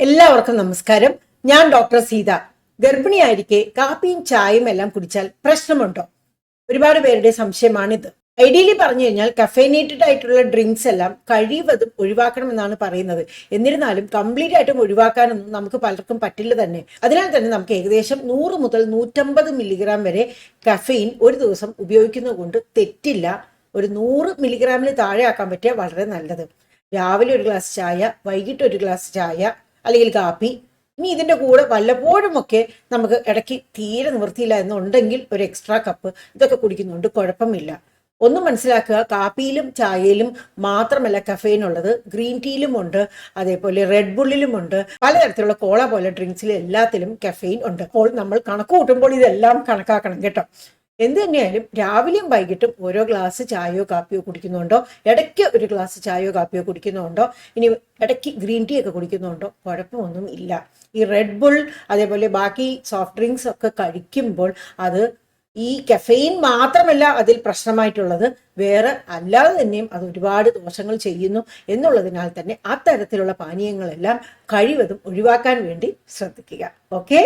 എല്ലാവർക്കും നമസ്കാരം. ഞാൻ ഡോക്ടർ സീത. ഗർഭിണിയായിരിക്കെ കാപ്പിയും ചായയും എല്ലാം കുടിച്ചാൽ പ്രശ്നമുണ്ടോ? ഒരുപാട് പേരുടെ സംശയമാണിത്. ഐഡിയലി പറഞ്ഞു കഴിഞ്ഞാൽ കഫൈനേറ്റഡ് ആയിട്ടുള്ള ഡ്രിങ്ക്സ് എല്ലാം കഴിവതും ഒഴിവാക്കണമെന്നാണ് പറയുന്നത്. എന്നിരുന്നാലും കംപ്ലീറ്റ് ആയിട്ടും ഒഴിവാക്കാനൊന്നും നമുക്ക് പലർക്കും പറ്റില്ല തന്നെ. അതിനാൽ തന്നെ നമുക്ക് ഏകദേശം നൂറ് മുതൽ നൂറ്റമ്പത് മില്ലിഗ്രാം വരെ കഫെയിൻ ഒരു ദിവസം ഉപയോഗിക്കുന്നത് കൊണ്ട് തെറ്റില്ല. ഒരു നൂറ് മില്ലിഗ്രാമിന് താഴെ ആക്കാൻ പറ്റിയ വളരെ നല്ലത്. രാവിലെ ഒരു ഗ്ലാസ് ചായ വൈകിട്ട് ഒരു ഗ്ലാസ് ചായ അല്ലെങ്കിൽ കാപ്പി ഇനി ഇതിന്റെ കൂടെ വല്ലപ്പോഴും ഒക്കെ നമുക്ക് ഇടയ്ക്ക് തീരെ നിവൃത്തിയില്ല എന്നുണ്ടെങ്കിൽ ഒരു എക്സ്ട്രാ കപ്പ് ഇതൊക്കെ കുടിക്കുന്നുണ്ട് കുഴപ്പമില്ല. ഒന്നും മനസ്സിലാക്കുക കാപ്പിയിലും ചായയിലും മാത്രമല്ല കഫെയിൻ ഉള്ളത്. ഗ്രീൻ ടീയിലും ഉണ്ട് അതേപോലെ റെഡ് ബുള്ളിലും ഉണ്ട്. പലതരത്തിലുള്ള കോള പോലെ ഡ്രിങ്ക്സിലും എല്ലാത്തിലും കഫെയിൻ ഉണ്ട്. അപ്പോൾ നമ്മൾ കണക്ക് കൂട്ടുമ്പോൾ ഇതെല്ലാം കണക്കാക്കണം കേട്ടോ. എന്ത് തന്നെയായാലും രാവിലെയും വൈകിട്ടും ഓരോ ഗ്ലാസ് ചായയോ കാപ്പിയോ കുടിക്കുന്നുണ്ടോ? ഇടയ്ക്ക് ഒരു ഗ്ലാസ് ചായയോ കാപ്പിയോ കുടിക്കുന്നുണ്ടോ? ഇനി ഇടയ്ക്ക് ഗ്രീൻ ടീ ഒക്കെ കുടിക്കുന്നുണ്ടോ? കുഴപ്പമൊന്നും ഇല്ല. ഈ റെഡ് ബുൾ അതേപോലെ ബാക്കി സോഫ്റ്റ് ഡ്രിങ്ക്സ് ഒക്കെ കഴിക്കുമ്പോൾ അത് ഈ കഫെയിൻ മാത്രമല്ല അതിൽ പ്രശ്നമായിട്ടുള്ളത്. വേറെ അല്ലാതെ തന്നെയും അത് ഒരുപാട് ദോഷങ്ങൾ ചെയ്യുന്നു എന്നുള്ളതിനാൽ തന്നെ ആ തരത്തിലുള്ള പാനീയങ്ങളെല്ലാം കഴിവതും ഒഴിവാക്കാൻ വേണ്ടി ശ്രദ്ധിക്കുക. ഓക്കെ